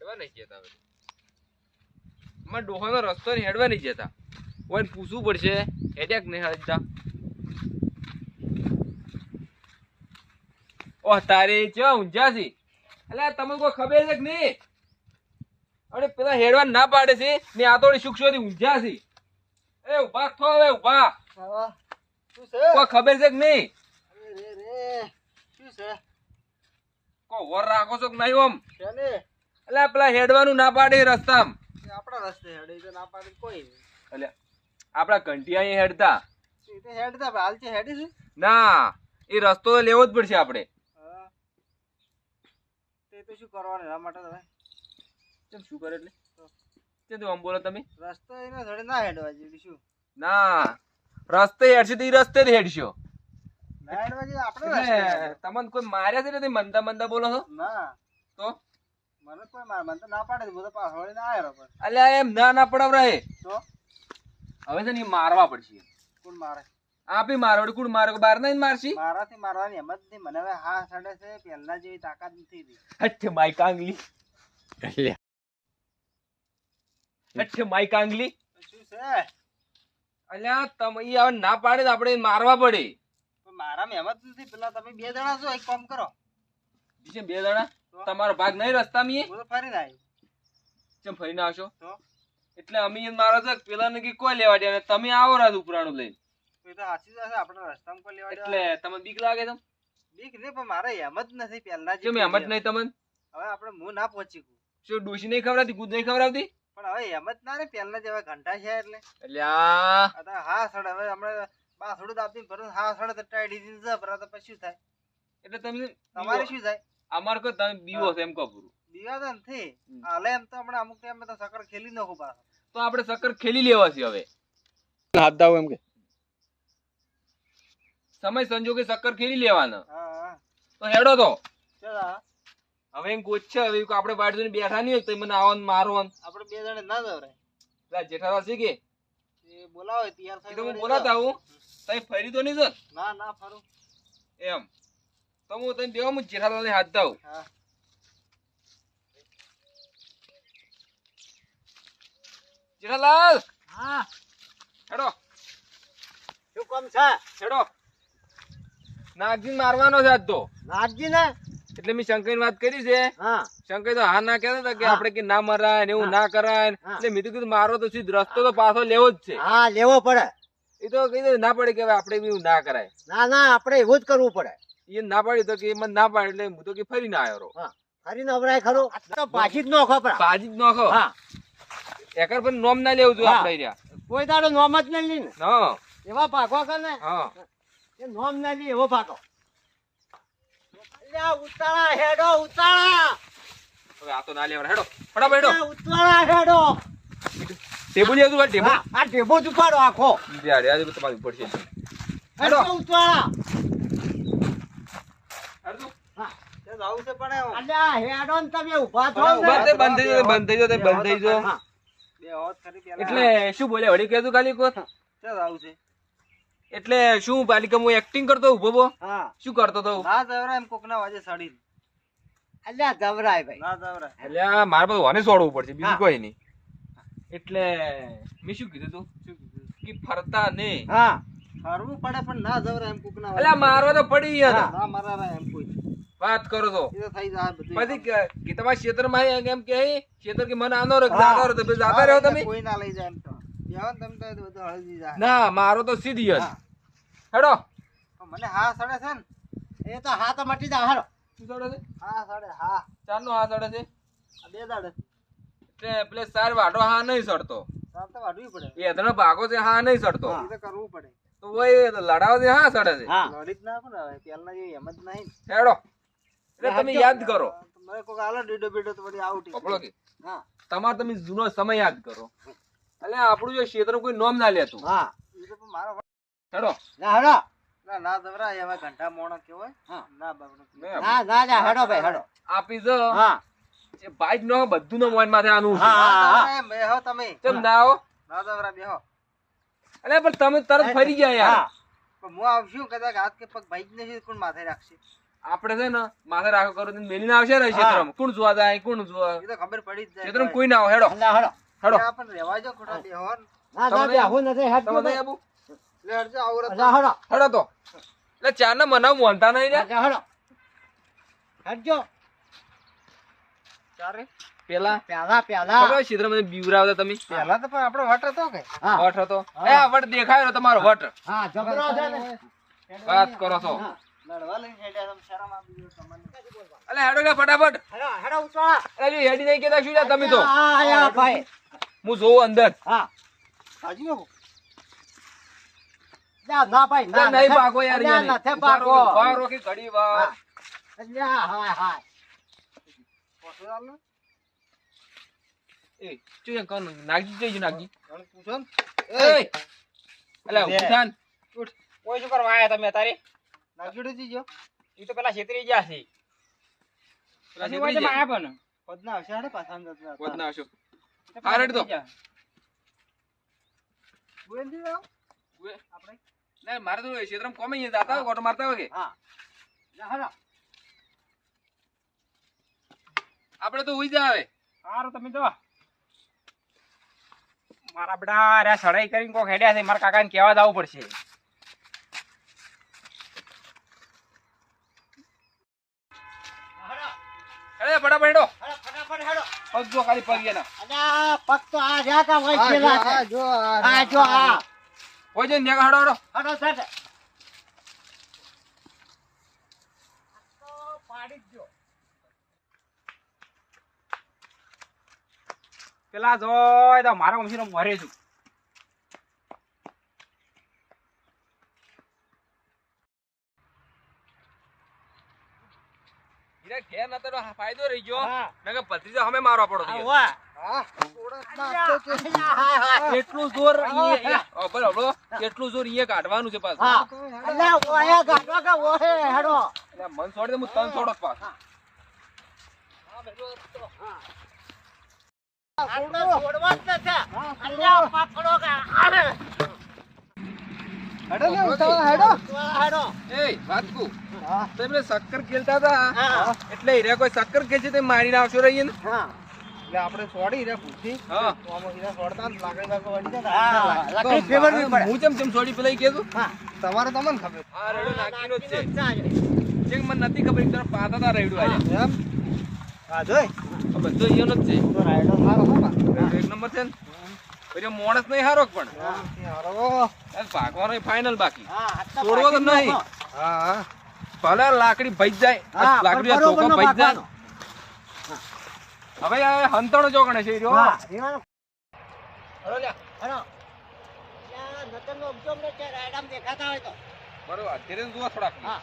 હેડવા નહીં જતા હવે. ડોહાનો રસ્તો ને હેડવા નહીં જતા. ઓય પૂછવું પડશે હેડ્યા કે નહીં હેડતા? ઓહ તારે ચા ઊંઝા છે તમને કોઈ ખબર છે કે નહીં? અરે પેલા હેડવા ના પાડે છે. ને આ તો સુક્ષોથી ઊંઝા છે એ ઊભા થો હવે ઊભા કોઈ ખબર છે કે નહીં? અરે રે રે. શું છે? કોઈ વર રાખો છો કે નહીં ઓમ? છે ને અલ્યા પેલા હેડવાનું ના પાડે રસ્તામાં. આપણા રસ્તે હેડે તો ના પાડે કોઈ. એટલે આપણા આપડા અહીં હેડતા. એ તો હેડતા હાલ છે હેડી છે? ના એ રસ્તો તો લેવો જ પડશે આપણે. તે તો શું કરવાનું એના માટે તમે? કેમ શું કરે એટલે? કેમ તમે આમ બોલો તમે. રસ્તો એના ના હેડવા જેવી શું? ના રસ્તે હેડશે તો એ રસ્તે જ હેડશો. રસ્તે એટલે. તમને કોઈ માર્યા છે ને મંદા મંદા બોલો છો? ના. તો? અલ્યા એમ ના ના પડાવરાય. તો? હવે છે ને મારવા પડશે. કોણ મારે? આપી મારવડ કુડ મારો બાર નહીં મારશી? મારાથી મારવાની હિંમત નથી મને હવે હા સડે છે પહેલા જેવી તાકાત નથી રહી. હઠ માઈ કાંગલી હઠ માઈ કાંગલી શું છે? અલ્યા તમે હવે ના પાડે તો આપણે મારવા પડે. મારા મહેમત નથી. પેલા તમે બે જણા છો એક કામ કરો. બીજે બે તો? તમારો ભાગ નહીં રસ્તા તો ફરીને આવ્યો ચમ ફરીને આવશો? તો? એટલે અમે મારો છે પેલા ને કોઈ લેવા દે અને તમે આવો રાત ઉપરાણું લઈને. તો એ તો જ આપણે રસ્તામાં કોઈ લેવા એટલે તમને બીક લાગે તમ? બીક નહીં પણ મારે હિંમત નથી પહેલા કેમ એમ જ નહીં તમને? હવે આપણે હું ના પહોંચી ગયું. શું ડોશી નહીં ખવડાવતી ગુદ નહીં ખવડાવતી? પણ હવે હિંમત ના રે પહેલા જેવા ઘંટા છે એટલે. એટલે હા સડ હવે હમણાં બા થોડું દાબી ભરું હા સડ તો ટાઈડી દીધી તો પછી શું થાય? એટલે તમે તમારે શું થાય? અમાર કો તમે બીવો છે એમ કો પૂરું. દીવા તો નથી. હાલે એમ તો હમણાં અમુક ટાઈમે તો સકર ખેલી નાખું પાછો. તો આપણે સકર ખેલી લેવા છે હવે. હાથ દાવ એમ કે. સમય સંજોગે સકર ખેલી લેવાનો. હા હા. તો હેડો તો. ચાલ હવે એમ ગોચ છે હવે આપણે બાર જઈને બેઠા નહીં હોય તો મને આવન મારો આપણે બે જણે ના જવરાય લા જેઠાલાલ છે કે? એ બોલાવો તૈયાર થઈ તો હું બોલાતા હું તઈ ફરી તો નહીં જો ના ના ફરું. એમ. તો હું તને બેવા હું જેઠાલાલને હાથ દાવ હા. જેઠાલાલ હા. હેડો. શું કામ છે? હેડો. નાગજી મારવાનો છે આજ તો નાગજી ને એટલે મેં શંકર વાત કરી છે. શંકર તો હા ના કહેતા કે આપડે કે ના મરાય ને એવું ના કરાય. એટલે મેં તો કીધું મારો તો સીધ રસ્તો તો પાછો લેવો જ છે. હા લેવો પડે. એ તો કીધું ના પડે કે આપડે એવું ના કરાય. ના ના આપણે એવું જ કરવું પડે. એ ના પાડી તો કે મને ના પાડી એટલે હું તો કે ફરી ના આવ્યો ફરી ફરીને અવરાય ખરું. તો પાછી જ નો ખપરા પાછી જ નોખો. હા. એકર પણ નોમ ના લેવું જોઈએ આપણે રહ્યા કોઈ દાડો નોમ જ નહીં લી ને. હા. એવા પાકો કર ને. હા. એ નોમ ના લી એવો પાકો. ઉતાળા હેડો ઉતાળા. હવે આ તો ના લેવા હેડો. ફટાફટ હેડો. ઉતાળા હેડો. ટેબલ લેવું હતું ટેબલ આ ટેબલ ઉપાડો આખો. યાર યાર તમારી પડશે હેડો. ઉતાળા. હેડો હા. તે છે પણ અલ્યા હેડો ને તમે ઊભા થો ને. ઊભા બંધ થઈ જાઓ, બંધ થઈ જાઓ, તમે બંધ થઈ જાઓ. હા. બે હોત ખરી પેલા. એટલે શું બોલ્યા વળી કહેતું ખાલી કોત તે જાવું છે. એટલે શું બાલિકા હું એક્ટિંગ કરતો ઊભો બો? શું કરતો તો? ના જવરાય એમ કોકના વાજે સડી અલ્યા જવરાય ભાઈ. ના જવરાય. એટલે મારે બધું વાને સોડવું પડશે બીજું કોઈ નહીં. એટલે મેં શું કીધું તું? શું કીધું? કે ફરતા ને હા. ફરવું પડે પણ ના જવરાય એમ કોકના એટલે આ મારવા તો પડી ગયા ના મારા એમ વાત કરો તો એ તો થઈ જાય બધું. પછી કે તમારા ક્ષેત્રમાં અહીં એમ કે ક્ષેત્ર કે મને આનો રખ જાતો રહો તો પછી જાતા રહ્યો તમે. કોઈ ના લઈ જાય એમ તો. તમે તો બધું હળદી જાય. ના મારો તો સીધી જ. હા. હેડો. મને હા સડે છે ને. એ તો હા તો મટી જાય હારો શું સડે છે? હા સડે હા. ચારનો હા સડે છે? બે દાડે. એટલે પેલે સાર વાટો હા નહીં સડતો. સાર તો વાટવી પડે. એ અધનો ભાગો છે હા નહીં સડતો. એ તો કરવું પડે. તો ઓય લડાવ છે હા સડે છે. લડી જ નાખો ને પેલના જે હિંમત નહીં. હેડો. એટલે તમે યાદ કરો. મને કોક આલો ડીડો બીડો તો વળી આઉટ પકડો કે? હા. તમારે તમે જૂનો સમય યાદ કરો. એટલે આપણું જો ક્ષેત્ર કોઈ નોમ ના લેતું. હા. એ તો મારો હેડો ના હડો. ના ના દવરા એવા ઘંટા મોણો કેવો હા. ના બાબડો. મેં ના ના હડો ભાઈ હડો. આપી જો હા. એ બાઈક નો બધું નો મોઈન માથે આનું હા હા બેહો તમે. કેમ ના આવો ના દવરા બેહો. અરે પણ તમે તરત ફરી ગયા યાર. પણ હું આવશું કદાચ હાથ કે પગ ભાઈ જ નથી કોણ માથે રાખશે. આપણે છે ને માથે રાખો કરો મેલી મેલીને આવશે ને ક્ષેત્રમાં. કોણ જોવા જાય કોણ જોવા? એ તો ખબર પડી જ જાય ક્ષેત્રમાં કોઈ ના આવે હેડો. હેડો. રહેવા ખોટા ના ના નથી હેડ તમે આબુ લે હરજો, હેડો. તો. એટલે ચાર ને મનાવ મોનતા નહીં હલો હેડજો. ચારે. પેલા. પેલા પેલા. ખબર ક્ષેત્રમાં બીવરાવતા તમે? પહેલા તો પણ આપણો વટ હતો કે? હા. વટ હતો. એ વટ દેખાયો તમારો વટ. હા જબરો છે ને. વાત કરો છો. હા. લડવા લઈને હેડ્યા તમે શરમ આવી ગઈ તમને. અલે હેડો કે ફટાફટ. હેડો હેડો ઉતાળા અલે જો હેડી નહીં કેતા શું તમે તો? આયા ભાઈ. હું જોઉં અંદર. હા. સાજી નો ના ના ભાઈ ના નહીં નથી- યાર ના ના થે પાકો વાર રોકી ઘડી વાર. અલ્યા, હા હા. પોસો ચાલો. એ શું છે કોણ નાગજી જઈ જો નાગજી ઘણું પૂછો એ અલે ઉઠાન. ઉઠ. કોઈ શું કરવા આયા તમે તારે નાગીડો જીજો. ઈ તો પેલા છેતરી ગયા છે પેલા છેતરી વચમાં જાય. પણ પદના આવશે હાડે પાછા જતા. વચના આવશો ઈ તો પેલા હા, રેડી તો. છેતરી ગયા. બોલજી જાઓ. ના મારે તો ક્ષેત્રમાં કોમે અહીંયા જાતા હોય ગોટો મારતા હોય કે હા જા, હેડો. આપણે તો ઉઈ જાવે હારું તમે જો મારા બેટા રે સડાઈ કરીને કોક હેડ્યા છે મારા કાકાને કહેવા જવું પડશે હેડો, અરે ફટાફટ હેડો ફટાફટ હેડો. પગ જો ખાલી પગ એના અલ્યા, પગ તો આ રહ્યા કા હોય હા, જો, છે. હા, જો, આ જો આ હોય જો નેગા હેડો હેડો હેડો. પાડી જો. પેલા જોય તો મારા મમ્મી મરે છું હીરા ઘેર નતો તો ફાયદો રહી ગયો. હા. ભત્રીજા અમે મારવા પડો હા. એટલું જોર અહીંયા બરાબર એટલું જોર અહીંયા કાઢવાનું છે પાછું. ગાઢવા કે ઓહે હેડો. મન છોડે હું તન છોડો પાછો. છોડવા જ નથી. અલ્યા, પકડો કે. હેડો ને, ઉતાવળ હેડો. હેડો. એ વાત તમે શક્કર ખેલતા હતા એટલે હીરા કોઈ શક્કર ખેલ છે તે મારીને આવશો રહીએ ને? હા. એટલે આપણે સોડી રે પૂછી હા. તો આમાં હીરા છોડતા લાકડી બાકડી વળી હા. પડે. જેમ જેમ સોડી પેલા કીધું હા. તમારે તમને ખબર. આ રેડો નાખીનો જ છે. ચાલે. મને નથી ખબર એક તરફ પાતા તા રેડું આજે. એમ? હા જોઈ. આ બધો અહીંયાનો જ છે. તો રાયડો સારો હો એક નંબર છે ને? પછી માણસ નહીં હારો પણ ભાગવાનો ફાઇનલ બાકી તો છોડવો તો નહીં. હા ભલે લાકડી ભઈ જાય લાકડી ચોખા ભઈ જાય હવે હંતણો ચોકણે છે રહ્યો. લ્યા. દેખાતા હોય તો. બરોબર ધીરે જુઓ થોડાક હા.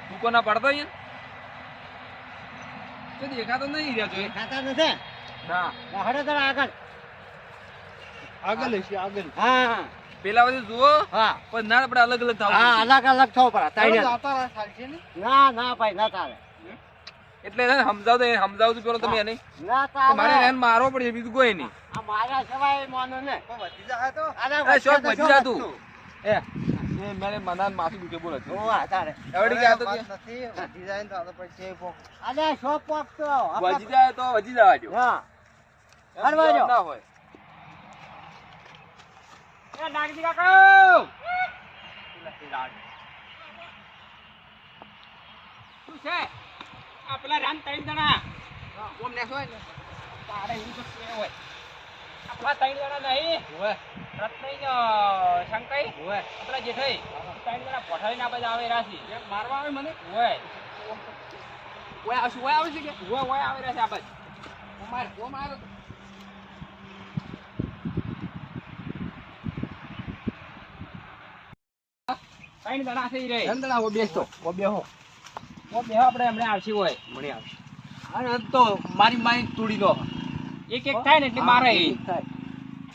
ટૂંકો ના પડતો અહીંયા તો દેખાતો નહીં રહ્યા જોઈ. દેખાતા નથી. ના. યા, હેડો આગળ. આગળ હશે આગળ. હા, પેલા બધું જુઓ હા. પણ ના આપણે અલગ અલગ થાવ હા, અલગ અલગ થવું પડે, ચાલો, ત્રણે. જાતા રહે, ચાલશે ને? ના ના ભાઈ ના ચાલે એટલે એને સમજાવ તો સમજાવતું પેલો તમે એને. ના તો મારે એને મારવો પડે બીજું કોઈ નહીં. આ મારા સવાય માનો ને વધી જાય તો. આને શોખ વધી જા તું એ. એ મને મના માથું દુખે બોલે છે ઓ આતારે એવડી કે આ તો નથી વધી જાય તો આ તો પછી એ પોક. આને શોપ પોપ તો આપણે- વજી જાય તો વજી જવા જો હા. એમ જો. ના હોય. એ નાગજી કાકો શું છે? આ પેલા રામ ત્રણ જણા. ઓમ નેસો હોય ને? તારે એવું તો કે હોય. આ ત્રણ જણા નહીં. રત્નઈ શંકઈ આપણા જેઠાઈ. ત્રણ જણા પોઠાડીને આપણે આવે રાશી. મારવા આવે મને? હોય ઓય આવશે ઓય આવશે કે? હોય હોય આવે રાશી આપણે ઓ માર ઓ માર. ત્રણ જણા છે રે એમ દણા ઓ બેસતો ઓ બેહો. ઓ બે આપણે હમણાં આવશે હોય મને આવશે. અને તો મારી મારી તોડી દો એક એક થાય ને એટલે મારે.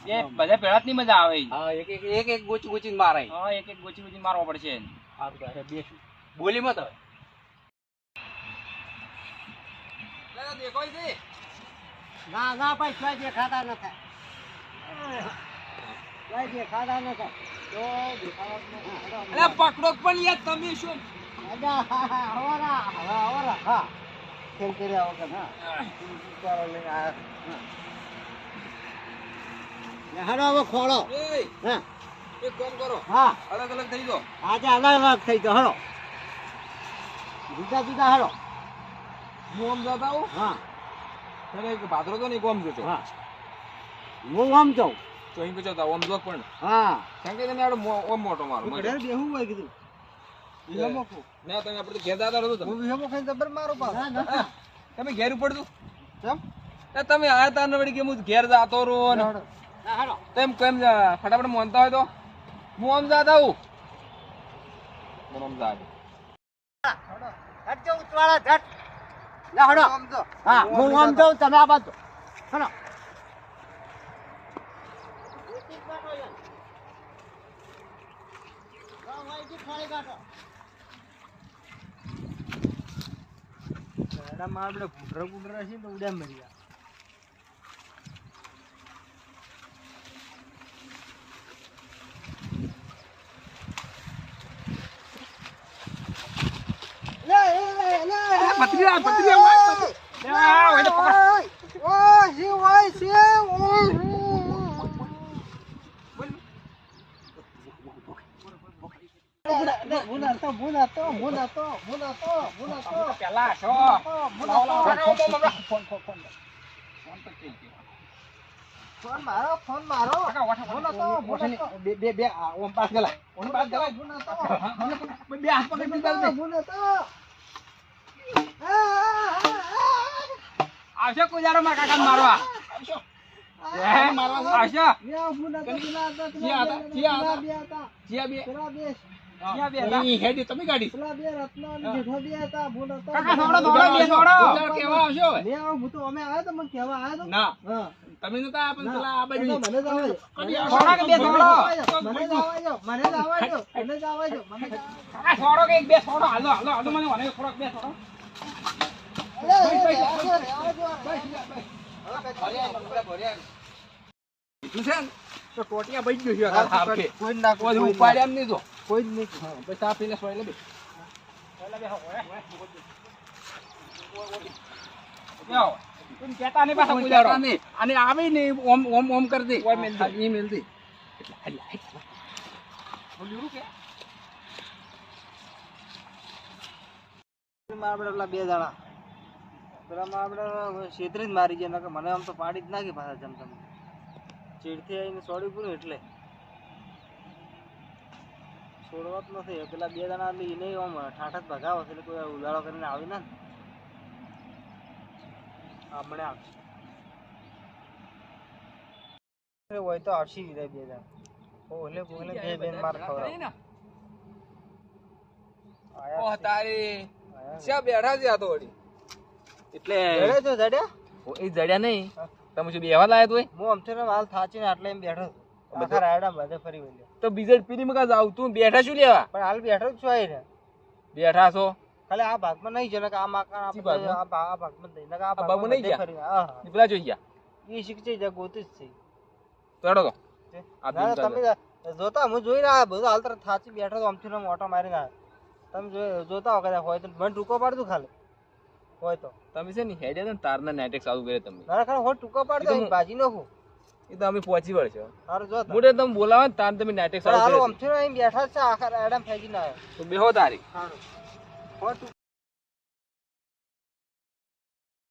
એ બધા ભેળા જ ની મજા આવે. હા એક એક એક એક ગોચી ગોચીને મારે. હા એક એક ગોચી ગોચી મારવો પડશે. હારું તો બેસું. બોલી મત હવે. છે ના ના ભાઈ કોઈ દેખાતા નથી કોઈ દેખાતા તો. અલે પકડો પણ યાર તમે શું? હવારા, હવારા, હા. ખેલ કર્યા વગર, હા. હા. હાલો હવે ખોળો. હા. એક કામ કરો. હા. અલગ અલગ થઈ જાઓ. આજે અલગ અલગ થઈ ગયો હલો. જુદા જુદા હલો. હું આમ જતા આવું હા. તમે એક ભાદરો તો નહીં કોમ જોતો. હા. હું આમ જાઉં. તો અહીં બચાવતા ઓમ જો પણ. હા. કારણ કે તમે આડો ઓમ મોટો મારો. બેહું હોય કીધું. ના તમે આપણે તો ઘેર દાદા તમે. હું વિહમો ખાઈને જબર મારો. ના ના. તમે ઘેર ઉપડતું કેમ? તમે આ તાર વળી કે હું ઘેર જાતો રહો ને તેમ કેમ ફટાફટ મોનતા હોય તો? હું આમ જાતા આવું? હું આમ જા હટજો ઉતવાળા ઝટ લા હડો. હા હું આમ જાઉં તમે આ બાજુ. હલો એડામાં આપણે ભૂંડરા ભૂંડરા છે તો ઉડ્યા મરી ગયા. પત્રી પત્રી ઓય ઓય શિવ ઓય, શિવ ઓય, ઓય. હું નાતો, હું નાતો, હું નાતો, હું નાતો, હું નાતો. પેલા છો હું નાતો. ફોન મારો, ફોન મારો. હું નાતો, હું નાતો. બે બે બે ઓમ પાસ ગલા ઓમ પાસ ગલા હું નાતો. બે હાથ પકડી દીધા ને હું નાતો. આ, આ, આ, આવશે કુજારો માં કાકા મારવા આવશે હતા, જ્યાં હતા, બે હતા. હતા. બે બે બે હતા. હેડી તમે ગાડી. પેલા બે રત્નો જેઠો બે હતા. કાકા કેવા આવશે હું તો અમે તો મને તો. ના. તમે નતા આ પણ આ બાજુ. મને કે બે? મને મને મને મને. કાકા કે એક બે હાલો હાલો હાલો મને મને બે ટોટિયા બચી ગયો કોઈ ઉપાડ્યા એમ નહીં તો. કોઈ જ નહીં. હા પછી આ પેલા સોય લે બે તમે કહેતા નહીં પાછા ગુજારો. અને આવી ને ઓમ ઓમ ઓમ કરી દે. ઈ મેલ દે. મારા આપણે પેલા બે દાડા. પેલા આપણે છેતરી જ મારી ગયા નકર મને આમ તો પાડી જ નાખી પાછા જમ જમ ચીડથી આવીને સોડી પૂરું એટલે. છોડવા જ નથી. પેલા બે દાણા એટલે એને આમ ઠાઠ જ ભગાવો. એટલે કોઈ ઉલાળો કરીને આવી ના આપણે આવશે હોય તો આવશે જ બે દાણા ઓલે બોલે બે બેન માર ખવડાવ. ઓ તારી. શા બેઠા છે આ તો વળી? એટલે જડ્યા? એ જડ્યા નહીં. તમે શું બેવા લાયા તો હું અમથે હાલ થાચીને આટલે એમ બેઠો છું રાયડા બધે ફરી વળ્યો. તો બીજે પીરી માં જાવ તું? બેઠા શું લેવા? પણ હાલ બેઠો જ છું આઈને બેઠા છો? ખાલી આ ભાગમાં નહીં છે આ મકાન? આ ભાગમાં? નહીં. આ ભાગમાં ગયા? પેલા જોઈ ગયા? એ શીખશે જ ગોતી જ છે. ચડો તો. છે. આ ના, ના, તમે જોતા હું જોઈ રહ્યા બધું હાલ તરત થાચી બેઠો તો આમથી આમ ઓટો મારીને આવ્યો તમે જોતા હો કદાચ હોય તો. મને ટૂંકો પાડતું ખાલી. હોય તો. તમે છે ને હેડે ને તારના નેટેક્સ ચાલુ કરે તમે. ના ખરે હોય ટૂંકો પાડતો હું- નાખું. એ તો અમે પહોંચી વળશો સારું મોટે તમે બોલાવે ને તાર તમે નાટક પણ હાલો અમથી બેઠા છે આખા એડમ ફેંકી ના તો બેહો તારી. સારું